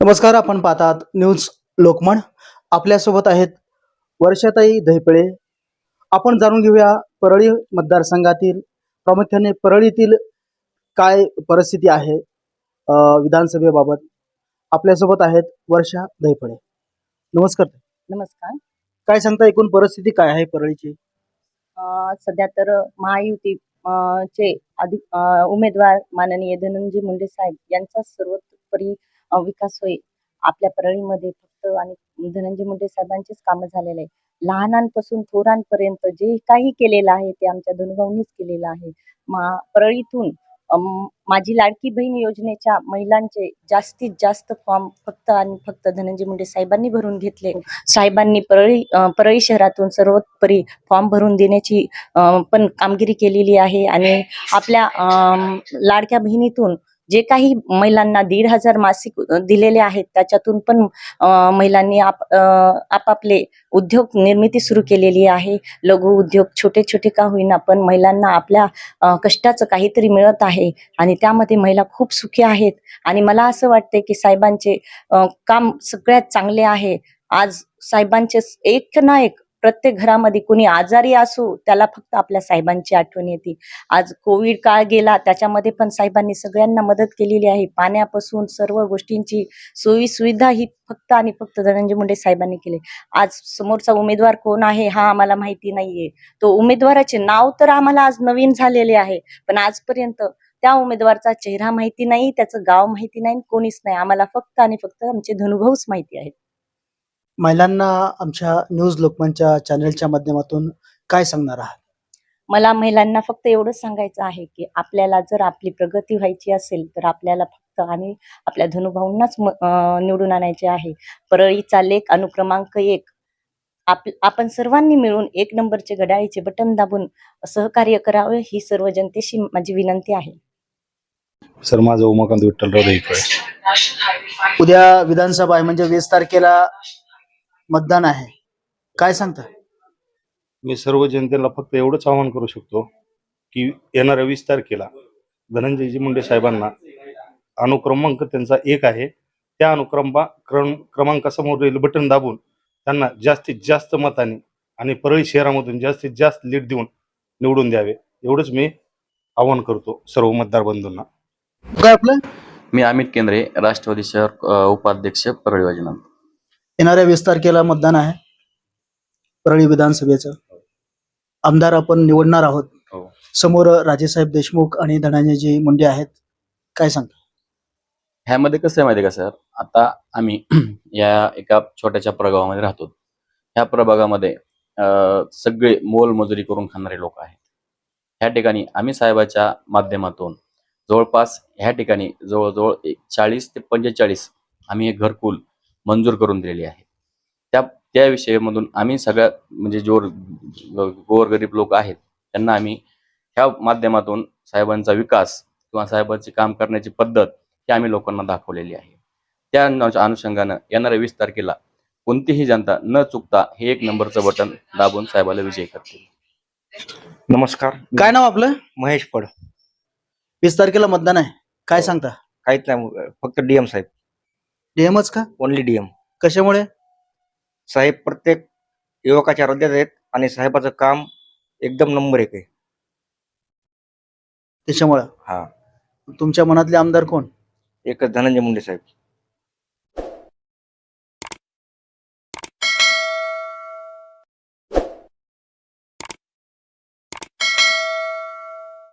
नमस्कार आपण पाहतात न्यूज लोकमण आपल्यासोबत आहेत वर्षाताई दहिपळे आपण जाणून घेऊया परळी मतदारसंघातील प्रामुख्याने परळीतील काय परिस्थिती आहे विधानसभेबाबत. आपल्यासोबत आहेत वर्षा दहिपळे नमस्कार नमस्कार. काय सांगता एकूण परिस्थिती काय आहे परळीची? सध्या तर महायुती चे अधिक उमेदवार माननीय धनंजय मुंडे साहेब यांचा सर्वतोपरी अं, विकास होईल आपल्या परळीमध्ये फक्त आणि धनंजय मुंडे साहेबांचेच कामं झालेले आहे लहानांपासून थोरांपर्यंत जे काही केलेलं आहे ते आमच्या धनुभाऊंनीच केलेलं आहे. मा परळीतून माझी लाडकी बहीण योजनेच्या महिलांचे जास्तीत जास्त फॉर्म फक्त आणि फक्त धनंजय मुंडे साहेबांनी भरून घेतले. साहेबांनी परळी परळी शहरातून सर्वोपरी फॉर्म भरून देण्याची पण कामगिरी केलेली आहे. आणि आपल्या लाडक्या बहिणीतून जे काही महिलांना दीड हजार मासिक दिलेले आहेत त्याच्यातून पण महिलांनी आप आपापले उद्योग निर्मिती सुरू केलेली आहे. लघु उद्योग छोटे छोटे का होईना पण महिलांना आपल्या कष्टाचं काहीतरी मिळत आहे आणि त्यामध्ये महिला खूप सुखी आहेत. आणि मला असं वाटते की साहेबांचे काम सगळ्यात चांगले आहे. आज साहेबांचे एक ना एक प्रत्येक घरामध्ये कुणी आजारी असो त्याला फक्त आपल्या साहेबांची आठवण येते. आज कोविड काळ गेला त्याच्यामध्ये पण साहेबांनी सगळ्यांना मदत केलेली आहे. पाण्यापासून सर्व गोष्टींची सोयी सुविधा ही फक्त आणि फक्त धनंजय मुंडे साहेबांनी केली. आज समोरचा उमेदवार कोण आहे हा आम्हाला माहिती नाहीये. तो उमेदवाराचे नाव तर आम्हाला आज नवीन झालेले आहे पण आजपर्यंत त्या उमेदवारचा चेहरा माहिती नाही त्याचं गाव माहिती नाही कोणीच नाही. आम्हाला फक्त आणि फक्त आमचे धनुभाऊच माहिती आहेत. महिलांना आमच्या न्यूज लोकमनच्या चॅनलच्या माध्यमातून काय सांगणार आहात? मला महिलांना फक्त एवढंच सांगायचं आहे की आपल्याला जर आपली प्रगती व्हायची असेल तर आपल्याला फक्त आणि आपल्या धनुभाऊंनाच निवडून आणायचे आहे. परळीचा लेख अनुक्रमांक एक. आप आपण सर्वांनी मिळून एक नंबरचे घड्याळीचे बटन दाबून सहकार्य करावे ही सर्व जनतेशी माझी विनंती आहे. सर माझं उमाकांत विठ्ठलराव उद्या विधानसभा आहे म्हणजे वीस तारखेला मतदान आहे. काय सांगता? मी सर्व जनतेला फक्त एवढंच आवाहन करू शकतो की येणाऱ्या वीस तारखेला धनंजयजी मुंडे साहेबांना अनुक्रमांक त्यांचा एक आहे. त्या अनुक्रमा क्रम क्रमांकासमोर बटन दाबून त्यांना जास्तीत जास्त मताने आणि परळी शहरामधून जास्तीत जास्त लीड देऊन निवडून द्यावे. एवढंच मी आवाहन करतो सर्व मतदार बंधूंना. काय आपलं? मी अमित केंद्रे राष्ट्रवादी शहर उपाध्यक्ष परळी वैजनाथ येणाऱ्या वीस तारखेला मतदान आहे. परळी विधानसभेचं. आमदार आपण निवडणार आहोत. हो. समोर राजेसाहेब देशमुख आणि धनंजयजी मुंडे आहेत. काय सांगता? ह्यामध्ये कसं आहे माहिती का सर? आता आम्ही या एका छोट्याशा प्रभागामध्ये राहतो. ह्या प्रभागामध्ये अ, सगळे मोलमजुरी करून खाणारे लोक आहेत. ह्या ठिकाणी आम्ही साहेबाच्या माध्यमातून जवळपास ह्या ठिकाणी जवळजवळ एक चाळीस ते पंचेचाळीस आम्ही हे घरकुल मंजूर करून दिलेली आहे. त्या त्या विषयामधून आम्ही सगळ्या म्हणजे जोर गोरगरीब लोक आहेत त्यांना आम्ही ह्या माध्यमातून साहेबांचा विकास किंवा साहेबांचे काम करण्याची पद्धत ही आम्ही लोकांना दाखवलेली आहे. त्या अनु- अनुषंगानं येणाऱ्या वीस तारखेला कोणतीही जनता न चुकता हे एक नंबरचं बटन दाबून साहेबाला विजय करतील नमस्कार. काय नाव आपलं? महेश पड वीस तारखेला मतदान आहे. काय हो. सांगता? काहीच नाही फक्त डीएम साहेब. डीएमच का? ओनली डीएम कशामुळे? साहेब प्रत्येक युवकाच्या हृदयात आहेत आणि साहेबाचं काम एकदम नंबर एक आहे. त्याच्यामुळं? हा. तुमच्या मनातले आमदार कोण? एकच धनंजय मुंडे साहेब.